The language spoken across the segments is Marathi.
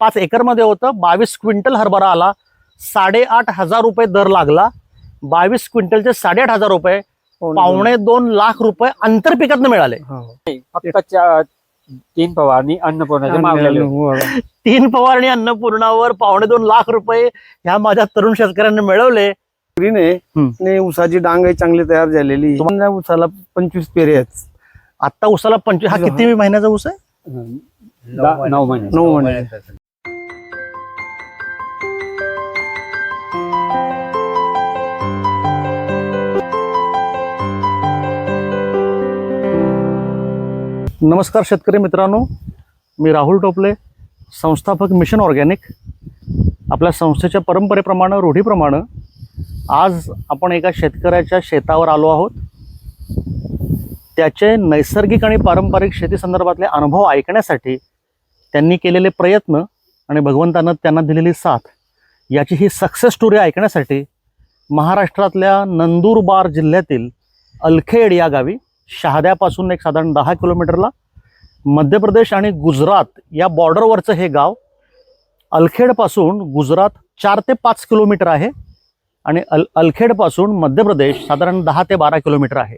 पाच एकरमध्ये होतं. बावीस क्विंटल हरभरा आला. साडेआठ हजार रुपये दर लागला. बावीस क्विंटलचे साडेआठ हजार रुपये. पावणे दोन लाख रुपये आंतरपिकातनं मिळाले. हो. फक्त चा- तीन फवारणी अन्नपूर्णाचे मागलेले होते. तीन फवारणी अन्नपूर्णावर पावणे दोन लाख रुपये ह्या माझ्या तरुण शेतकऱ्यांनी मिळवले. ने हम्म. आणि ऊसाची डांग आहे चांगली तयार झालेली. तुम्हाला ऊसाला पंचवीस पेरे आहेत. आता उसाला पंचवीस हा किती महिन्याचा ऊस आहे? नऊ महिने. नऊ महिने. नमस्कार शेतकरी मित्रांनो मी राहुल टोपले संस्थापक मिशन ऑर्गॅनिक. आपल्या संस्थेच्या परंपरेप्रमाणे रूढीप्रमाणे आज आपण एका शेतकऱ्याच्या शेतावर आलो आहोत. त्याचे नैसर्गिक आणि पारंपरिक शेतीसंदर्भातले अनुभव ऐकण्यासाठी त्यांनी केलेले प्रयत्न आणि भगवंतानं त्यांना दिलेली साथ याची ही सक्सेस स्टोरी ऐकण्यासाठी महाराष्ट्रातल्या नंदुरबार जिल्ह्यातील अलखेड या गावी शहाद्यापासून एक साधारण दहा किलोमीटरला मध्य प्रदेश आणि गुजरात या बॉर्डरवरचं हे गाव अलखेडपासून गुजरात चार ते पाच किलोमीटर आहे आणि अल अलखेडपासून मध्य प्रदेश साधारण दहा ते बारा किलोमीटर आहे.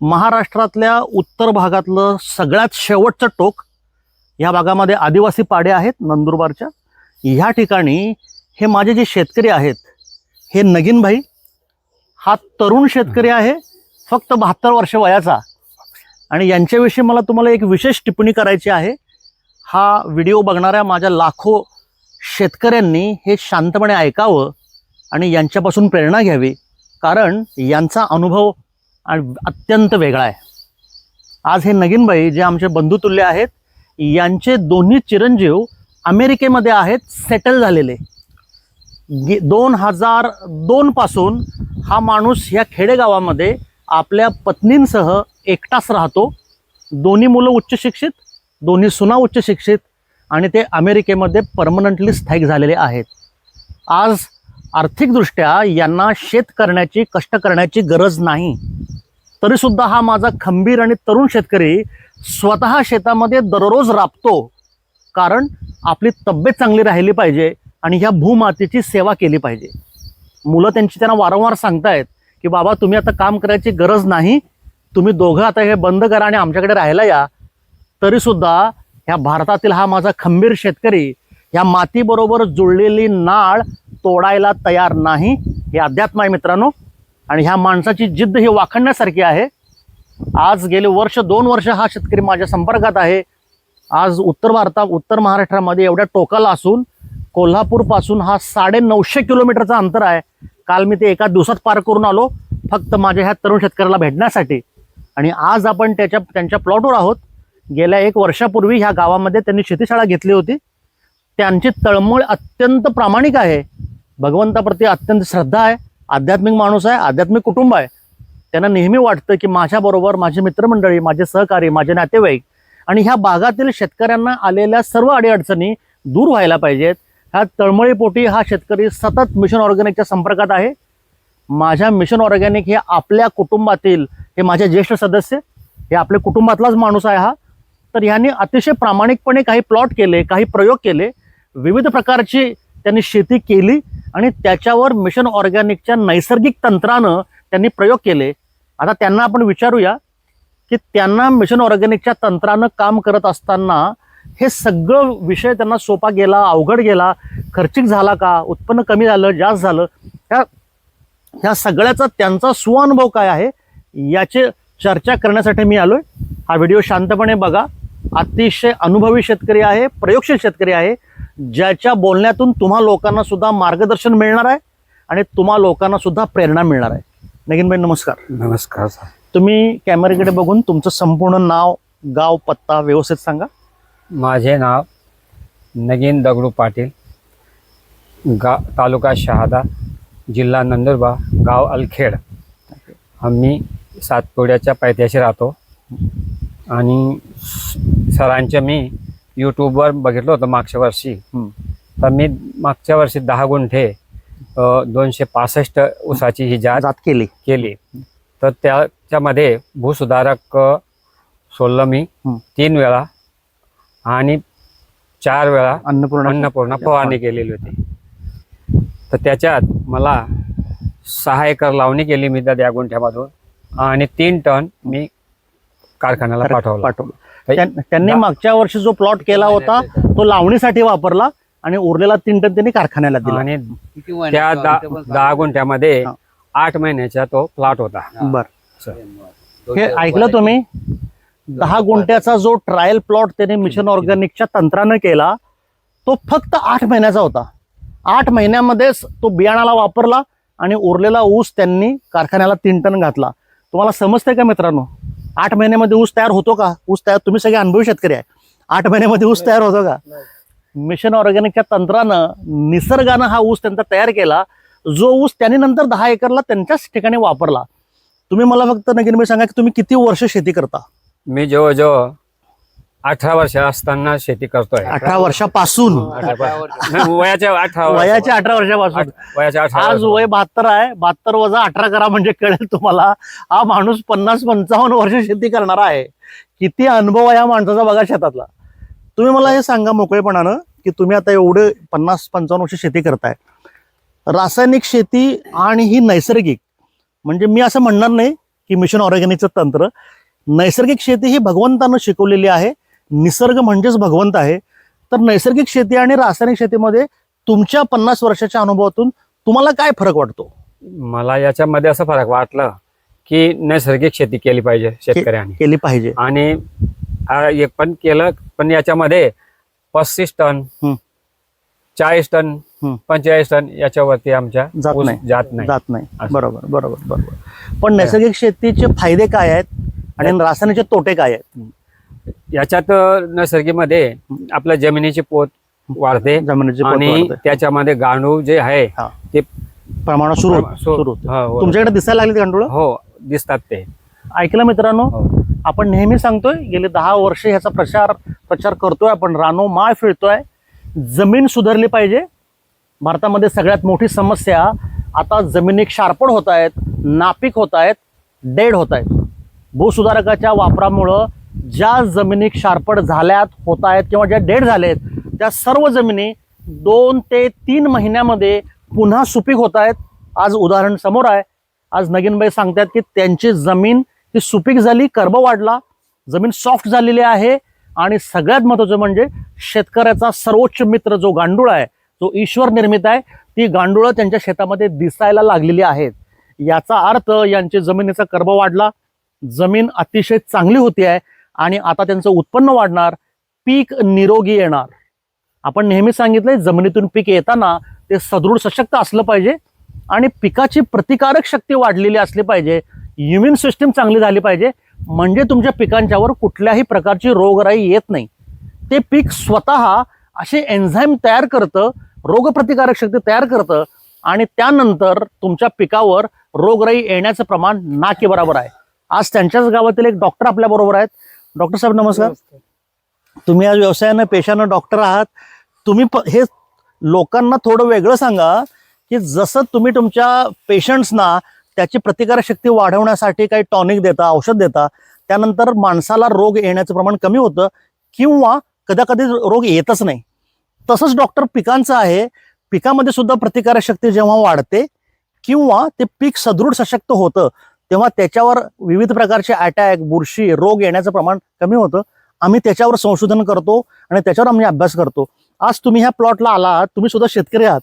महाराष्ट्रातल्या उत्तर भागातलं सगळ्यात शेवटचं टोक या भागामध्ये आदिवासी पाडे आहेत नंदुरबारच्या. ह्या ठिकाणी हे माझे जे शेतकरी आहेत हे नगीनभाई हा तरुण शेतकरी आहे फक्त बहात्तर वर्ष वयाचा. आणि यांच्याविषयी मला तुम्हाला एक विशेष टिप्पणी करायची आहे. हा व्हिडिओ बघणाऱ्या माझ्या लाखो शेतकऱ्यांनी हे शांतपणे ऐकावं आणि यांच्यापासून प्रेरणा घ्यावी. कारण यांचा अनुभव अत्यंत वेगळा आहे. आज हे नगीनबाई जे आमचे बंधुतुल्य आहेत यांचे दोन्ही चिरंजीव अमेरिकेमध्ये आहेत सेटल झालेले. गे दोन हजार दोनपासून हा माणूस ह्या खेडेगावामध्ये आपल्या पत्नींसह एकटाच राहतो. दोन्ही मुलं उच्च शिक्षित दोन्ही सुना उच्च शिक्षित आणि ते अमेरिकेमध्ये परमनंटली स्थायिक झालेले आहेत. आज आर्थिकदृष्ट्या यांना शेत करण्याची कष्ट करण्याची गरज नाही. तरीसुद्धा हा माझा खंबीर आणि तरुण शेतकरी स्वतः शेतामध्ये दररोज राबतो. कारण आपली तब्येत चांगली राहिली पाहिजे आणि ह्या भूमातेची सेवा केली पाहिजे. मुलं त्यांची त्यांना वारंवार सांगतायत की बाबा तुम्ही आता काम करायची गरज नाही तुम्ही दोघं आता हे बंद करा आणि आमच्याकडे राहायला या. तरीसुद्धा ह्या भारतातील हा माझा खंबीर शेतकरी ह्या मातीबरोबर जुळलेली नाळ तोडायला तयार नाही हे अध्यात्म आहे मित्रांनो. आणि ह्या माणसाची जिद्द ही वाखणण्यासारखी आहे. आज गेले वर्ष दोन वर्ष हा शेतकरी माझ्या संपर्कात आहे. आज उत्तर भारतात उत्तर महाराष्ट्रामध्ये एवढ्या टोकाला असून कोल्हापूरपासून हा साडे नऊशे किलोमीटरचा अंतर आहे. काल मी ते एका दिवसात पार करून आलो फक्त माझ्या ह्या तरुण शेतकऱ्याला भेटण्यासाठी. आणि आज आपण त्याच्या त्यांच्या प्लॉटवर आहोत. गेल्या एक वर्षापूर्वी ह्या गावामध्ये त्यांनी शेतीशाळा घेतली होती. त्यांची तळमळ अत्यंत प्रामाणिक आहे. भगवंताप्रती अत्यंत श्रद्धा आहे. आध्यात्मिक माणूस आहे आध्यात्मिक कुटुंब आहे. त्यांना नेहमी वाटतं की माझ्याबरोबर माझे मित्रमंडळी माझे सहकारी माझे नातेवाईक आणि ह्या भागातील शेतकऱ्यांना आलेल्या सर्व अडीअडचणी दूर व्हायला पाहिजेत. ह्या तळमळीपोटी हा शेतकरी सतत मिशन ऑर्गॅनिकच्या संपर्कात आहे. माझ्या मिशन ऑर्गॅनिक हे आपल्या कुटुंबातील हे माझे ज्येष्ठ सदस्य हे आपल्या कुटुंबातलाच माणूस आहे हा. तर ह्यांनी अतिशय प्रामाणिकपणे काही प्लॉट केले काही प्रयोग केले विविध प्रकारची त्यांनी शेती केली आणि त्याच्यावर मिशन ऑर्गॅनिकच्या नैसर्गिक तंत्रानं त्यांनी प्रयोग केले. आता त्यांना आपण विचारूया की त्यांना मिशन ऑर्गॅनिकच्या तंत्रानं काम करत असताना हे सगळं विषय त्यांना सोपा गेला अवघड गेला. खर्चिक झाला का? उत्पन्न कमी झालं जास्त झालं. ह्या ह्या सगळ्याचा त्यांचा सुअनुभव काय आहे? याची चर्चा करण्यासाठी मी आलोय. हा व्हिडिओ शांतपणे बघा. अतिशय अनुभवी शेतकरी आहे प्रयोगशील शेतकरी आहे ज्याच्या बोलण्यातून तुम्हा लोकांना सुद्धा मार्गदर्शन मिळणार आहे आणि तुम्हा लोकांना सुद्धा प्रेरणा मिळणार आहे. नगीनबाई नमस्कार. नमस्कार सर. तुम्ही कॅमेऱ्याकडे बघून तुमचं संपूर्ण नाव गाव पत्ता व्यवस्थित सांगा. माझे नाव नगीन दगडू पाटील गा तालुका शहादा जिल्हा नंदुरबार गाव अलखेड. आम्ही सातपुड्याच्या पायथ्याशी राहतो. आणि स- सरांच्या मी यूट्यूबवर बघितलं होतं मागच्या वर्षी. तर मी मागच्या वर्षी दहा गुंठे दोनशे पासष्ट ऊसाची ही जात केली. केली. तर त्याच्यामध्ये भूसुधारक अ, सोडलं मी. तीन वेळा आणि चार वेळा अन्नपूर्णा अन्नपूर्णा फवारणी केलेली होती. तर त्याच्यात मला सहा एकर लावणी केली मी त्या गुंठ्यामधून आणि तीन टन मी कारखान्याला पाठवलं. पाठवलं. त्यांनी मागच्या वर्षी जो प्लॉट केला होता तो लावणीसाठी वापरला आणि उरलेला तीन टन त्यांनी कारखान्याला दिला. आणि त्या दहा गुंठ्यामध्ये. आठ महिन्याचा तो प्लॉट होता. बर. हे ऐकलं तुम्ही? दहा गुंठ्याचा जो ट्रायल प्लॉट त्याने मिशन ऑर्गॅनिकच्या तंत्रानं केला तो फक्त आठ महिन्याचा होता. आठ महिन्यामध्येच तो बियाणाला वापरला आणि उरलेला ऊस त्यांनी कारखान्याला तीन टन घातला. तुम्हाला समजतंय का मित्रांनो? आठ महिन्यामध्ये ऊस तयार होतो का? ऊस तयार तुम्ही सगळे अनुभवी शेतकरी आहे. आठ महिन्यामध्ये ऊस तयार होतो का? मिशन ऑर्गॅनिकच्या तंत्रानं निसर्गानं हा ऊस त्यांचा तयार केला. जो ऊस त्यांनी नंतर दहा एकरला त्यांच्याच ठिकाणी वापरला. तुम्ही मला फक्त नगीन सांगा की तुम्ही किती वर्ष शेती करता? मी जवळजवळ अठरा वर्ष असताना शेती करतोय. अठरा वर्षापासून? नाही, वयाच्या अठरा. वयाच्या अठरा वर्षापासून. वयाच्या अठरा आज. वय बहात्तर आहे. बहात्तर वजा अठरा करा म्हणजे कळेल तुम्हाला. हा माणूस पन्नास पंचावन्न वर्ष शेती करणारा आहे. किती अनुभव आहे या माणसाचा बघा शेतातला. तुम्ही मला हे सांगा मोकळेपणानं की तुम्ही आता एवढे पन्नास पंचावन्न वर्ष शेती करताय. रासायनिक शेती आणि ही नैसर्गिक. म्हणजे मी असं म्हणणार नाही की मिशन ऑर्गॅनिकचं तंत्र. नैसर्गिक शेती ही भगवंतानं शिकवलेली आहे. निसर्ग म्हणजेच भगवंत आहे. तर नैसर्गिक शेती आणि रासायनिक शेतीमध्ये तुमच्या पन्नास वर्षाच्या अनुभवातून तुम्हाला काय फरक वाटतो? मला याच्यामध्ये असं फरक वाटलं की नैसर्गिक शेती केली पाहिजे शेतकऱ्यांनी. केली पाहिजे. आणि एक पण केलं पण याच्यामध्ये पस्तीस टन. चाळीस टन. पंचेचाळीस टन याच्यावरती आमच्या जात नाही. जात नाही. बरोबर बरोबर बरोबर. पण नैसर्गिक शेतीचे फायदे काय आहेत? आणि रासायनिकचे तोटे काय आहेत याच्यात नैसर्गिकमध्ये आपल्या जमिनीची पोत वाढते जमिनीचे पोत आणि. त्याच्यामध्ये गांडूळ जे आहे हा. ते प्रमाणात सुरू. हो, हो. तुमच्याकडे दिसायला लागली गांडूळ हो दिसतात ते ऐकलं मित्रांनो हो. आपण नेहमी सांगतोय गेले दहा वर्ष ह्याचा प्रचार प्रचार करतोय आपण रानो माळ फिरतोय जमीन सुधारली पाहिजे भारतामध्ये सगळ्यात मोठी समस्या आता जमिनी क्षारपड होत आहेत नापीक होत आहेत डेड होत आहेत भूसुधारकाच्या वापरामुळं ज्या जमिनी क्षारपड झाल्यात होत आहेत किंवा ज्या डेड आहेत त्या सर्व जमिनी दोन ते तीन महिन्यामध्ये पुन्हा सुपीक होत आहेत आज उदाहरण समोर आहे. आज नगीनबाई सांगतात की त्यांची जमीन ही सुपीक झाली कर्ब वाढला जमीन सॉफ्ट झालेली आहे आणि सगळ्यात महत्त्वाचं म्हणजे शेतकऱ्याचा सर्वोच्च मित्र जो गांडूळ आहे जो ईश्वर निर्मित आहे ती गांडुळं त्यांच्या शेतामध्ये दिसायला लागलेली आहेत. याचा अर्थ यांची जमिनीचा कर्ब वाढला जमीन अतिशय चांगली होती आहे आणि आता त्यांचं उत्पन्न वाढणार पीक निरोगी येणार. आपण नेहमी सांगितलंय जमिनीतून पीक येताना ते सदृढ सशक्त असलं पाहिजे आणि पिकाची प्रतिकारक शक्ती वाढलेली असली पाहिजे इम्युन सिस्टीम चांगली झाली पाहिजे म्हणजे तुमच्या पिकांच्यावर कुठल्याही प्रकारची रोगराई येत नाही. ते पीक स्वतः असे एन्झाईम तयार करतं रोगप्रतिकारक शक्ती तयार करतं आणि त्यानंतर तुमच्या पिकावर रोगराई येण्याचं प्रमाण ना की आहे. आज त्यांच्याच गावातील एक डॉक्टर आपल्या बरोबर आहेत. डॉक्टर साहेब नमस्कार. तुम्ही आज व्यवसायानं पेशानं डॉक्टर आहात. तुम्ही हे लोकांना थोडं वेगळं सांगा की जसं तुम्ही तुमच्या पेशंट्सना त्याची प्रतिकारक शक्ती वाढवण्यासाठी काही टॉनिक देता औषध देता त्यानंतर माणसाला रोग येण्याचं प्रमाण कमी होतं किंवा कदा कधी रोग येतच नाही. तसंच डॉक्टर पिकांचं आहे. पिकामध्ये सुद्धा प्रतिकारक शक्ती जेव्हा वाढते किंवा ते पीक सदृढ सशक्त होतं तेव्हा त्याच्यावर विविध प्रकारचे अटॅक बुरशी रोग येण्याचं प्रमाण कमी होतं. आम्ही त्याच्यावर संशोधन करतो आणि त्याच्यावर आम्ही अभ्यास करतो. आज तुम्ही ह्या प्लॉटला आलात तुम्ही सुद्धा शेतकरी आहात.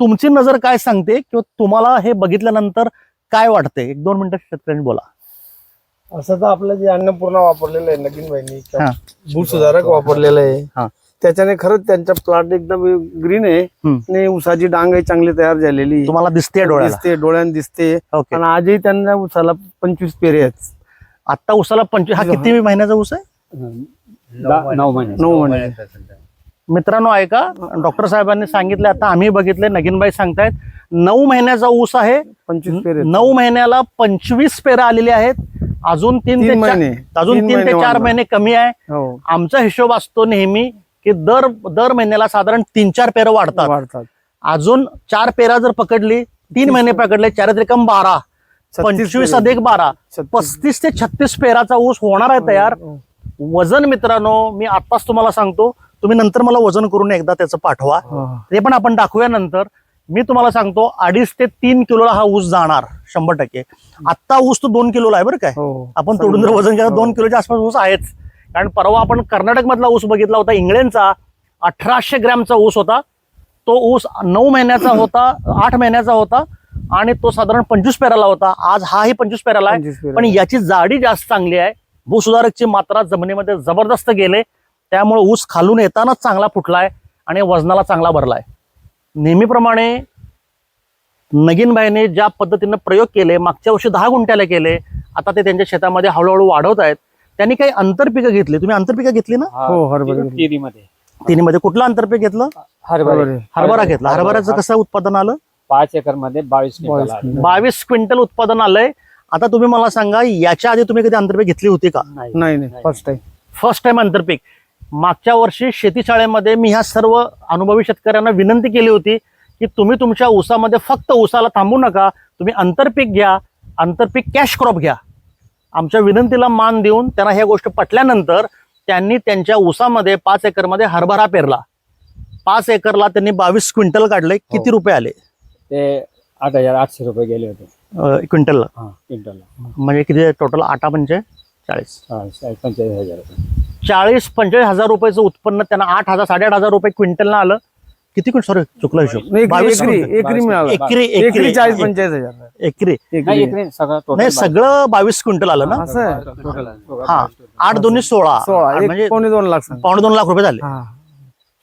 तुमची नजर काय सांगते किंवा तुम्हाला हे बघितल्यानंतर काय वाटते? एक दोन मिनिटं शेतकऱ्यांनी बोला. असं तर आपलं जे अन्नपूर्णा वापरलेलं आहे नगीन बहिणी हा. भूसुधारक वापरलेलं हा. आहे त्याच्याने खरंच त्यांचा प्लॉट एकदम ग्रीन आहे. आणि उसाची डांग आहे चांगली तयार झालेली. तुम्हाला दिसते डोळ्याला? दिसते डोळ्यात दिसते. ओके. आणि आजही त्यांना उसाला पंचवीस पेरे आहेत. आता उसाला पंचवीस हा किती महिन्याचा ऊस आहे? नऊ महिने. नऊ महिने. मित्रांनो ऐका. डॉक्टर साहेबांनी सांगितलं आता आम्ही बघितले नगीनबाई सांगतायत नऊ महिन्याचा ऊस आहे. पंचवीस पेरे. नऊ महिन्याला पंचवीस पेरा आलेले आहेत. अजून तीन ते तीन चार- महिने. अजून तीन ते महिने चार. महिने कमी आहे. हो. आमचा हिशोब असतो नेहमी की दर दर महिन्याला साधारण तीन चार पेरं वाढतात. वाढतात. अजून चार पेरा जर पकडली तीन महिने पकडले चार त्रिकम बारा. पंचवीस. अधिक बारा. पस्तीस ते छत्तीस पेराचा ऊस होणार आहे तयार. हो. वजन मित्रांनो मी आत्ताच तुम्हाला सांगतो तुम्ही नंतर मला वजन करून एकदा त्याचं पाठवा. हा. ते पण आपण दाखवूया नंतर. मी तुम्हाला सांगतो अडीच ते तीन किलोला हा ऊस जाणार शंभर टक्के. आत्ता ऊस तो दोन किलोला आहे बरं काय. हो. आपण तोडून जर वजन केलं हो. दोन किलोच्या आसपास ऊस आहेच. कारण परवा आपण कर्नाटक मधला ऊस बघितला होता इंग्लंडचा. अठराशे ग्रॅमचा ऊस होता. तो ऊस नऊ महिन्याचा होता आठ महिन्याचा होता आणि तो साधारण पंचवीस पेराला होता. आज हाही पंचवीस पेराला आहे. पण याची जाडी जास्त चांगली आहे. भूसुधारकची मात्रा जमिनीमध्ये जबरदस्त गेले. त्यामुळे ऊस खालून येतानाच चांगला फुटलाय आणि वजनाला चांगला भरलाय. नेहमीप्रमाणे नगीनबाईने ज्या पद्धतीनं प्रयोग केले मागच्या वर्षी दहा गुंठ्याला केले आता ते त्यांच्या शेतामध्ये हळूहळू वाढवत आहेत. त्यांनी काही आंतरपिकं घेतली. तुम्ही आंतरपिकं घेतली ना? हो, हरभरा घेतली. तिरीमध्ये तिन्हीमध्ये कुठलं आंतरपीक घेतलं? हरभरे. हरभरे. घेतला. हरभऱ्याचं कसं उत्पादन आलं? पाच एकरमध्ये बावीस क्विंटल बावीस आले. क्विंटल. बावीस क्विंटल उत्पादन आलंय. आता तुम्ही मला सांगा याच्या आधी तुम्ही कधी आंतरपीक घेतली होती का? नाही. नाही नाही. फर्स्ट टाइम फर्स्ट टाइम आंतरपीक मागच्या वर्षी शेतीशाळेमध्ये मी ह्या सर्व अनुभवी शेतकऱ्यांना विनंती केली होती की तुम्ही तुमच्या ऊसामध्ये फक्त ऊसाला थांबू नका. तुम्ही आंतरपीक घ्या. आंतरपीक कॅश क्रॉप घ्या. आमच्या विनंतीला मान देऊन त्यांना ह्या गोष्ट पटल्यानंतर त्यांनी त्यांच्या ऊसामध्ये पाच एकरमध्ये हरभरा पेरला. पाच एकरला त्यांनी बावीस क्विंटल काढले. किती रुपये आले? ते आठ हजार आठशे रुपये गेले होते. अं, क्विंटलला? हा क्विंटल म्हणजे किती टोटल आठा पंचे चाळीस पंचेचाळीस हजार रुपये. चाळीस पंचेचाळीस हजार रुपयाचं उत्पन्न त्यांना आठ हजार साडेआठ हजार रुपये क्विंटलला आलं. किती क्विंटल सॉरी चुकला हिशोब. नाही, बावीस एकरी क्विंटल. एकरी मिळाला. एकरी एकरी एकरी. चाळीस पंचेचाळीस हजार. एकरी. नाही एकरी एकरी सगळं total नाही बावीस. सगळं बावीस क्विंटल आलं ना? असं आहे. Total, total हा. बावीस. आठ दोन्ही सोळा. म्हणजे पावणे दोन लाख सांग पावणे दोन लाख रुपये झाले. हा.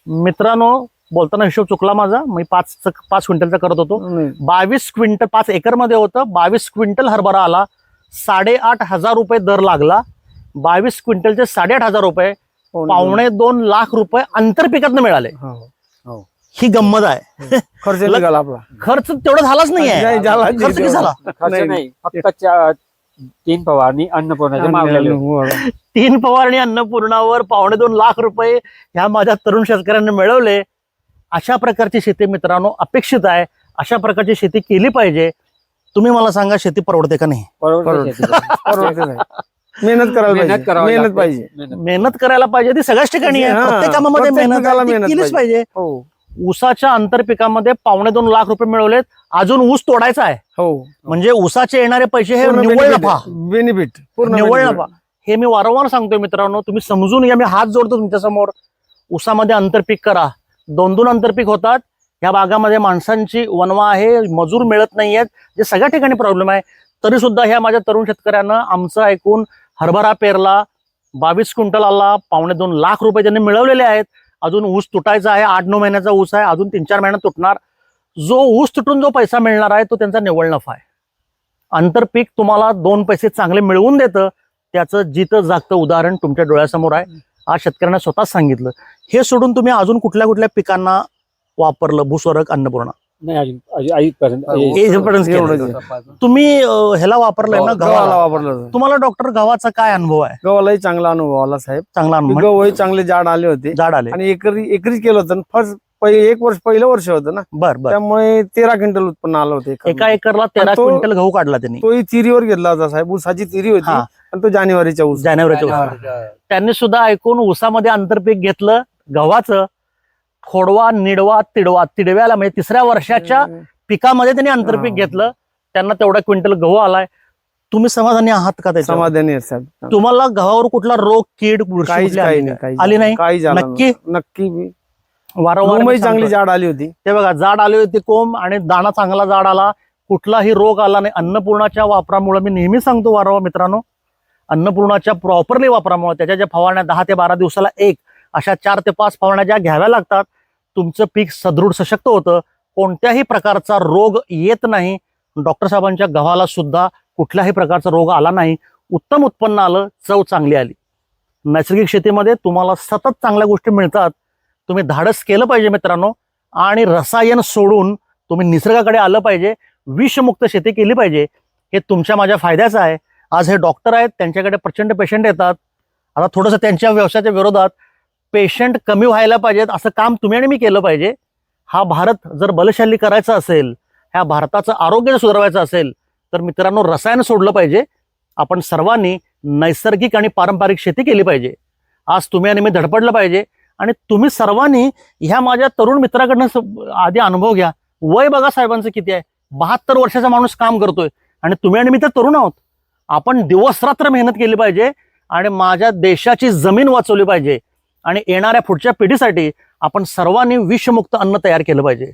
मित्रांनो बोलताना हिशोब चुकला माझा. मी पाच पाच क्विंटलचा करत होतो. नाही. बावीस क्विंटल पाच एकरमध्ये होतं. बावीस क्विंटल हरभरा आला. साडेआठ हजार रुपये दर लागला. बावीस क्विंटलचे साडेआठ हजार रुपये. पावणे दोन. पावणे दोन. लाख रुपये आंतरपिकातनं मिळाले. हो. हो. ही गंमत आहे खर्च निघाला आपला खर्च तेवढा झालाच नाहीये नाही, झाला नाही खर्च किती. झाला खर्च नाही. नाही फक्त चा- तीन फवारणी अन्नपूर्णाचे मागलेले. तीन फवारणी अन्नपूर्णावर पावणे दोन लाख रुपये ह्या माझ्या तरुण शेतकऱ्यांनी मिळवले अशा प्रकारची शेती मित्रांनो अपेक्षित आहे अशा प्रकारची शेती केली पाहिजे तुम्ही मला सांगा शेती परवडते का नाही परवडते परवडते. शेती. परवडते नाही. मेहनत करायला मेहनत पाहिजे मेहनत लागते. पाहिजे मेहनत. मेहनत करायला पाहिजे ती सगळ्याच ठिकाणी आहे हा, प्रत्येक कामामध्ये प्रत्येक मेहनत पिकाला आहे, ती मेहनत केलीच पाहिजे हो ऊसाच्या आंतरपिकामध्ये पावणे दोन लाख रुपये मिळवलेत. अजून ऊस तोडायचा आहे. हो. म्हणजे ऊसाचे येणारे पैसे हे निव्वळ नफा. बेनिफिट निव्वळ. नफा. हे मी वारंवार सांगतोय मित्रांनो तुम्ही समजून घ्या. मी हात जोडतो तुमच्यासमोर ऊसामध्ये आंतरपीक करा. दोन दोन आंतरपीक होतात. या भागामध्ये माणसांची वनवा आहे मजूर मिळत नाहीयेत. जे सगळ्या ठिकाणी प्रॉब्लेम आहे. तरी सुद्धा ह्या माझ्या तरुण शेतकऱ्यांना आमचं ऐकून हरभरा पेरला बावीस क्विंटल आला पावणे दोन लाख रुपये त्यांनी मिळवलेले आहेत. अजून ऊस तुटायचा आहे आठ नऊ महिन्याचा ऊस आहे अजून तीन चार महिन्यात तुटणार. जो ऊस तुटून जो पैसा मिळणार आहे तो त्यांचा निव्वळ नफा आहे. आंतरपीक तुम्हाला दोन पैसे चांगले मिळवून देतं त्याचं जिथं जागतं उदाहरण तुमच्या डोळ्यासमोर आहे. आज शेतकऱ्यांना स्वतःच सांगितलं. हे सोडून तुम्ही अजून कुठल्या कुठल्या पिकांना वापरलं? भूस्वरक अन्नपूर्णा. नाही अजून अजून आईपर्यंत हे. तुम्ही अं, ह्याला वापरलंय ना गव्हाला. गव्हाला वापरलं होतं. तुम्हाला डॉक्टर गव्हाचा काय अनुभव आहे? गव्हालाही चांगला अनुभव आला साहेब. चांगला अनुभव. गव्हाही चांगले झाड आले होते. झाड आले. आणि एकरी एकरीच केलं होतं. फर्स्ट पहिले एक वर्ष पहिलं वर्ष होतं ना. बर बर. त्यामुळे तेरा क्विंटल उत्पन्न आलं होतं एका एका एकरला तेरा आणि तो- क्विंटल गहू काढला त्यांनी. तोही तिरीवर घेतला होता साहेब. ऊसाची तिरी होती. हा. आणि तो जानेवारीच्या ऊस. जानेवारीच्या हा. ऊसाला. त्यांनी सुद्धा ऐकून ऊसामध्ये आंतरपीक घेतलं गव्हाचं. खोडवा निडवा तिडवा तिडव्याला म्हणजे तिसऱ्या वर्षाच्या पिकामध्ये त्यांनी आंतरपीक. घेतलं. त्यांना तेवढा क्विंटल गहू आलाय. तुम्ही समाधानी आहात का समाधानी साहेब. तुम्हाला गव्हावर कुठला रोग कीड आली नाही? नक्की? नक्की वारंवार चांगली. झाड आली होती. ते बघा जाड आली होती कोंब आणि दाणा चांगला जाड आला. कुठलाही रोग आला नाही. अन्नपूर्णाच्या वापरामुळे मी नेहमी सांगतो वारंवार मित्रांनो अन्नपूर्णाच्या प्रॉपरली वापरामुळे त्याच्या ज्या फवारण्या दहा ते बारा दिवसाला एक अशा चार ते पाच फवारण्या ज्या घ्याव्या लागतात तुमचं पीक सदृढ सशक्त होतं. कोणत्याही प्रकारचा रोग येत नाही. डॉक्टर साहेबांच्या गव्हाला सुद्धा कुठल्याही प्रकारचा रोग आला नाही. उत्तम उत्पन्न आलं चव चांगली आली. नैसर्गिक शेतीमध्ये तुम्हाला सतत चांगल्या गोष्टी मिळतात. तुम्ही धाडस केलं पाहिजे मित्रांनो. आणि रसायन सोडून तुम्ही निसर्गाकडे आलं पाहिजे. विषमुक्त शेती केली पाहिजे. हे तुमच्या माझ्या फायद्याचं आहे. आज हे डॉक्टर आहेत त्यांच्याकडे प्रचंड पेशंट येतात. आता थोडंसं त्यांच्या व्यवसायाच्या विरोधात पेशंट कमी व्हायला पाहिजेत असं काम तुम्ही आणि मी केलं पाहिजे. हा भारत जर बलशाली करायचा असेल ह्या भारताचं आरोग्य सुधारवायचं असेल तर मित्रांनो रसायन सोडलं पाहिजे. आपण सर्वांनी नैसर्गिक आणि पारंपरिक शेती केली पाहिजे. आज तुम्ही आणि मी धडपडलं पाहिजे. आणि तुम्ही सर्वांनी ह्या माझ्या तरुण मित्राकडनं आधी अनुभव घ्या. वय बघा साहेबांचं किती आहे. बहात्तर वर्षाचा माणूस काम करतोय. आणि तुम्ही आणि मी तर तरुण आहोत. आपण दिवसरात्र मेहनत केली पाहिजे. आणि माझ्या देशाची जमीन वाचवली पाहिजे. आणि येणाऱ्या पुढच्या पिढीसाठी आपण सर्वांनी विषमुक्त अन्न तयार केलं पाहिजे.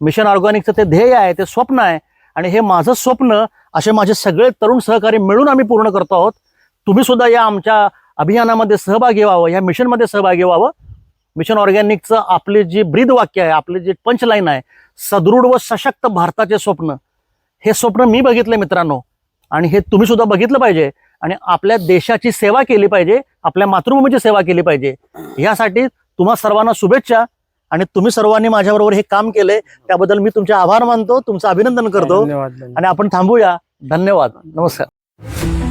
मिशन ऑर्गॅनिकचं ते ध्येय आहे ते स्वप्न आहे. आणि हे माझं स्वप्न असे माझे सगळे तरुण सहकारी मिळून आम्ही पूर्ण करतो आहोत. तुम्ही सुद्धा या आमच्या अभियानामध्ये सहभागी व्हावं या मिशनमध्ये सहभागी व्हावं. मिशन ऑर्गॅनिकचं आपले जी ब्रीद वाक्य आहे आपले जे पंचलाईन आहे सदृढ व सशक्त भारताचे स्वप्न. हे स्वप्न मी बघितलं मित्रांनो. आणि हे तुम्ही सुद्धा बघितलं पाहिजे. आणि आपल्या देशाची सेवा केली पाहिजे आपल्या मातृभूमीची सेवा केली पाहिजे. यासाठी तुम्हा सर्वांना शुभेच्छा आणि तुम्ही सर्वांनी माझ्याबरोबर हे काम केले त्याबद्दल मी तुमचे आभार मानतो तुमचं अभिनंदन करतो. आणि आपण थांबूया. धन्यवाद. नमस्कार.